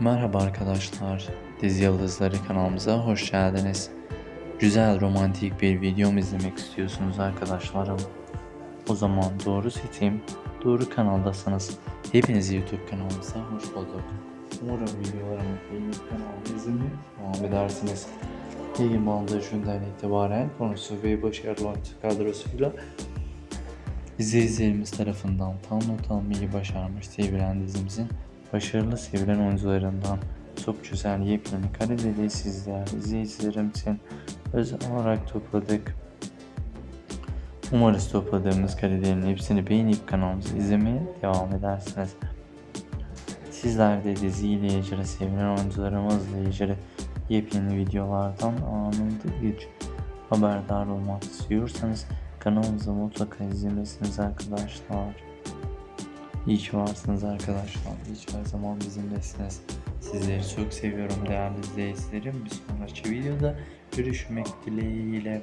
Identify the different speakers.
Speaker 1: Merhaba arkadaşlar, Dizi Yıldızları kanalımıza hoş geldiniz. Güzel romantik bir video mu izlemek istiyorsunuz arkadaşlarım? O zaman doğru seçim, doğru kanaldasınız. Hepiniz YouTube kanalımıza hoş bulduk. Umarım videolarımı beğenip kanalımı izlemeye devam edersiniz. Yayın aldığı günden itibaren konusu ve başarılı oyuncu kadrosuyla İzleyicilerimiz tarafından tam not almayı başarmış sevilen dizimizin başarılı sevilen oyuncularından çok güzel yepyeni kareleri sizler izleyicilerim için özel olarak topladık. Umarız topladığımız karelerin hepsini beğenip kanalımızı izlemeye devam edersiniz. Sizler de diziyle ilgili sevilen oyuncularımızla ilgili yepyeni videolardan anında ilk haberdar olmak istiyorsanız kanalımızı mutlaka izlemesiniz arkadaşlar. İyi ki varsınız arkadaşlar. İyi ki her zaman bizimlesiniz. Sizleri çok seviyorum değerli izleyicilerim. Bir sonraki videoda görüşmek dileğiyle.